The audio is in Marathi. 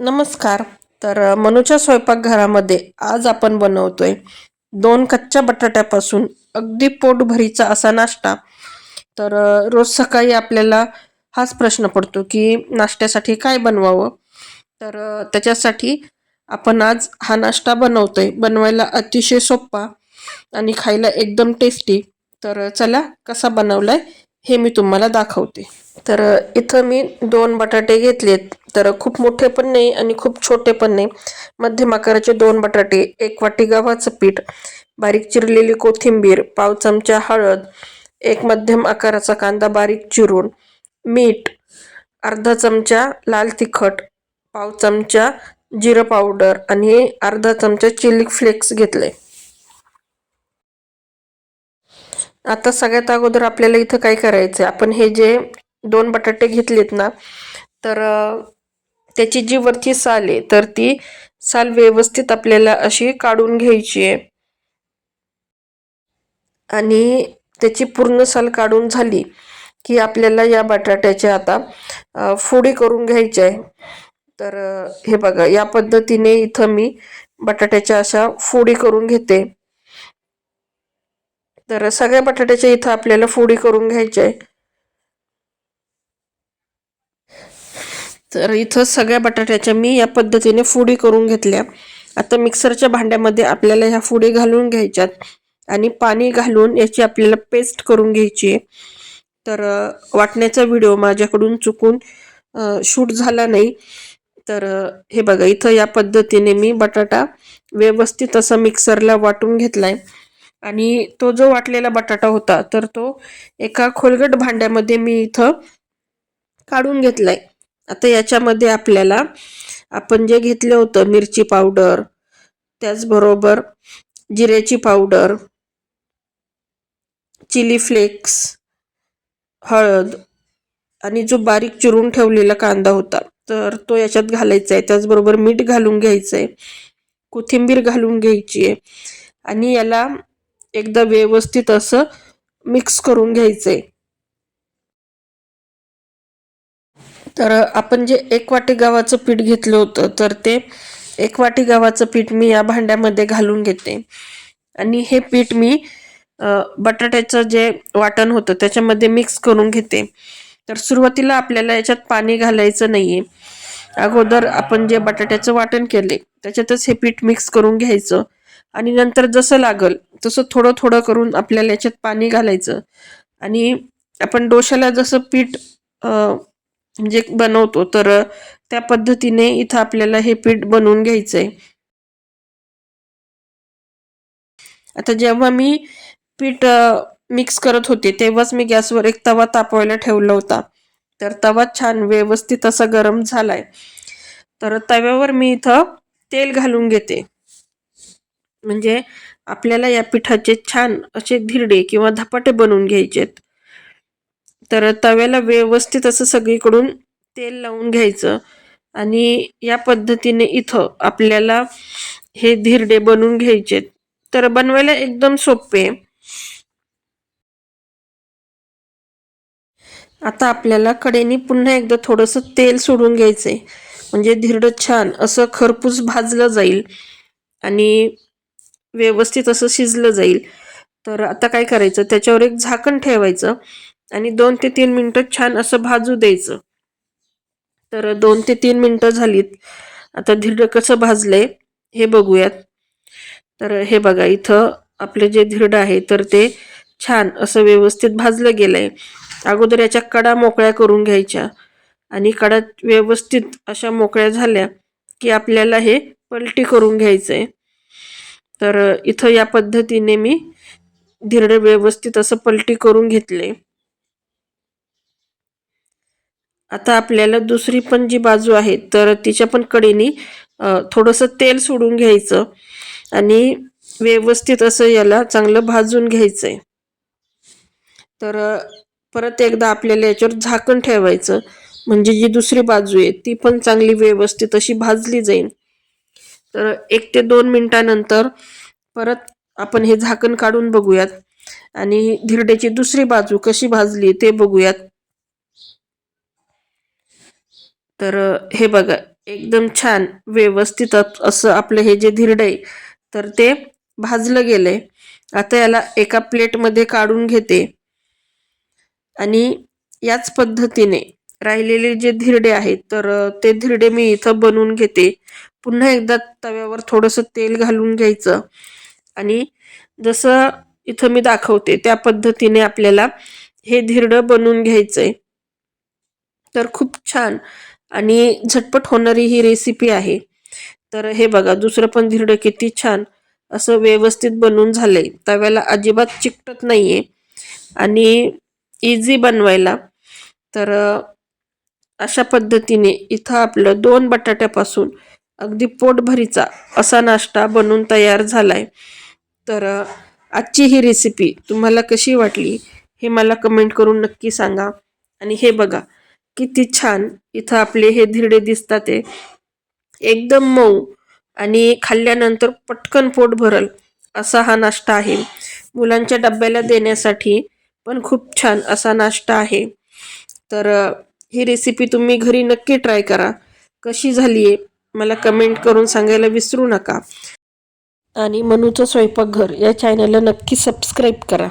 नमस्कार. तर मनूच्या स्वयंपाकघरामध्ये आज आपण बनवतोय दोन कच्च्या बटाट्यापासून अगदी पोटभरीचा असा नाश्ता. तर रोज सकाळी आपल्याला हाच प्रश्न पडतो की नाश्त्यासाठी काय बनवावं? तर त्याच्यासाठी आपण आज हा नाश्ता बनवतोय. बनवायला अतिशय सोपा आणि खायला एकदम टेस्टी. तर चला कसा बनवलाय हे मी तुम्हाला दाखवते. तर इथं मी दोन बटाटे घेतलेत. तर खूप मोठे पण नाही आणि खूप छोटे पण नाही. मध्यम आकाराचे दोन बटाटे एक वाटी गव्हाचं पीठ बारीक चिरलेली कोथिंबीर पाव चमचा हळद एक मध्यम आकाराचा कांदा बारीक चिरून मीठ अर्धा चमचा लाल तिखट पाव चमचा जिरं पावडर आणि अर्धा चमचा चिली फ्लेक्स घेतले. आता सगळ्यात अगोदर आपल्याला इथं काय करायचं आपण हे जे दोन बटाटे घेतलेत ना तर त्याची जी वरची साल आहे तर ती साल व्यवस्थित आपल्याला अशी काढून घ्यायची आहे. आणि त्याची पूर्ण साल काढून झाली की आपल्याला या बटाट्याच्या आता फोडी करून घ्यायची आहे. तर हे बघा या पद्धतीने इथं मी बटाट्याच्या अशा फोडी करून घेते. तर सगळ्या बटाट्याच्या इथं आपल्याला फोडी करून घ्यायच्या आहे. तर इथं सगळ्या बटाट्याच्या मी या पद्धतीने फोडी करून घेतल्या. आता मिक्सरच्या भांड्यामध्ये आपल्याला ह्या फोडी घालून घ्यायच्यात आणि पाणी घालून याची आपल्याला पेस्ट करून घ्यायची. आहे तर वाटण्याचा व्हिडिओ माझ्याकडून चुकून शूट झाला नाही. तर हे बघा इथं या पद्धतीने मी बटाटा व्यवस्थित असा मिक्सरला वाटून घेतलाय. आणि तो जो वाटलेला बटाटा होता तर तो एका खोलगट भांड्यामध्ये मी इथं काढून घेतलाय. आता याच्यामध्ये आपल्याला आपण जे घेतलं होतं मिरची पावडर त्याचबरोबर जिऱ्याची पावडर चिली फ्लेक्स हळद आणि जो बारीक चिरून ठेवलेला कांदा होता तर तो याच्यात घालायचा आहे. त्याचबरोबर मीठ घालून घ्यायचं आहे कोथिंबीर घालून घ्यायची आहे आणि याला एकदा व्यवस्थित असं मिक्स करून घ्यायचं आहे तर आपण जे एक वाटी गव्हाचं पीठ घेतलं होतं तर ते एक वाटी गव्हाचं पीठ मी या भांड्यामध्ये घालून घेते. आणि हे पीठ मी बटाट्याचं जे वाटण होतं त्याच्यामध्ये मिक्स करून घेते. तर सुरुवातीला आपल्याला याच्यात पाणी घालायचं नाहीये. अगोदर आपण जे बटाट्याचं वाटण केले त्याच्यातच हे पीठ मिक्स करून घ्यायचं. आणि नंतर जसं लागल तसं थोडं थोडं करून आपल्याला याच्यात पाणी घालायचं. आणि आपण डोशाला जसं पीठ जे बनवतो तर त्या पद्धतीने इथं आपल्याला हे पीठ बनवून घ्यायचंय. आता जेव्हा मी पीठ मिक्स करत होते तेव्हाच मी गॅसवर एक तवा तापवायला ठेवला होता. तर तवा छान व्यवस्थित असा गरम झालाय. तर तव्यावर मी इथं तेल घालून घेते. म्हणजे आपल्याला या पिठाचे छान असे धिरडे किंवा धपाटे बनवून घ्यायचेत. तर तव्याला व्यवस्थित असं सगळीकडून तेल लावून घ्यायचं. आणि या पद्धतीने इथं आपल्याला हे धिरडे बनवून घ्यायचे तर बनवायला एकदम सोपे आता आपल्याला कडेने पुन्हा एकदा थोडंसं तेल सोडून घ्यायचंय. म्हणजे धिरडं छान असं खरपूस भाजलं जाईल आणि व्यवस्थित असं शिजलं जाईल. तर आता काय करायचं? त्याच्यावर एक झाकण ठेवायचं. आणि दोन ते तीन मिनटं छान असं भाजू द्यायचं. तर दोन ते तीन मिनटं झालीत. आता धिरडं कसं भाजलंय हे बघूयात. तर हे बघा इथं आपलं जे धिरडं आहे तर ते छान असं व्यवस्थित भाजलं गेलंय. अगोदर याच्या कडा मोकळ्या करून घ्यायच्या. आणि कडा व्यवस्थित अशा मोकळ्या झाल्या की आपल्याला हे पलटी करून घ्यायचं आहे तर इथं या पद्धतीने मी धिरडं व्यवस्थित असं पलटी करून घेतले आता आपल्याला दुसरी पण जी बाजू आहे तर तिच्या पण कडीने थोडंसं तेल सोडून घ्यायचं आणि व्यवस्थित असं याला चांगलं भाजून घ्यायचं आहे तर परत एकदा आपल्याला याच्यावर झाकण ठेवायचं. म्हणजे जी दुसरी बाजू आहे ती पण चांगली व्यवस्थित अशी भाजली जाईल तर एक ते दोन मिनटानंतर परत आपण हे झाकण काढून बघूयात. आणि धिरड्याची दुसरी बाजू कशी भाजली ते बघूयात. तर हे बघा एकदम छान व्यवस्थित असं आपलं हे जे धिरड आहे तर ते भाजलं गेलंय. आता याला एका प्लेटमध्ये काढून घेते. आणि याच पद्धतीने राहिलेले जे धिरडे आहेत तर ते धिरडे मी इथं बनवून घेते. पुन्हा एकदा तव्यावर थोडंसं तेल घालून घ्यायचं. आणि जसं इथं मी दाखवते त्या पद्धतीने आपल्याला हे धिरडं बनवून घ्यायचंय. तर खूप छान आणि झटपट होणारी ही रेसिपी आहे. तर हे बघा दुसरं पण धिरडं किती छान असं व्यवस्थित बनवून झालंय. तव्याला अजिबात चिकटत नाहीये. आणि इझी बनवायला. तर अशा पद्धतीने इथं आपलं दोन बटाट्यापासून अगदी पोटभरीचा असा नाश्ता बनून तयार झालाय. तर आजची ही रेसिपी तुम्हाला कशी वाटली हे मला कमेंट करून नक्की सांगा. आणि हे बघा किती छान. इथं आपले हे धिरडे दिसतात एकदम मऊ आणि खाल्ल्यानंतर पटकन पोट भरल असा हा नाश्ता आहे. मुलांच्या डब्याला देण्यासाठी पण खूप छान असा नाश्ता आहे. तर ही रेसिपी तुम्ही घरी नक्की ट्राय करा. कशी झाली आहे मला कमेंट करून सांगायला विसरू नका. आणि मनूचं स्वयंपाकघर या चॅनलला नक्की सबस्क्राईब करा.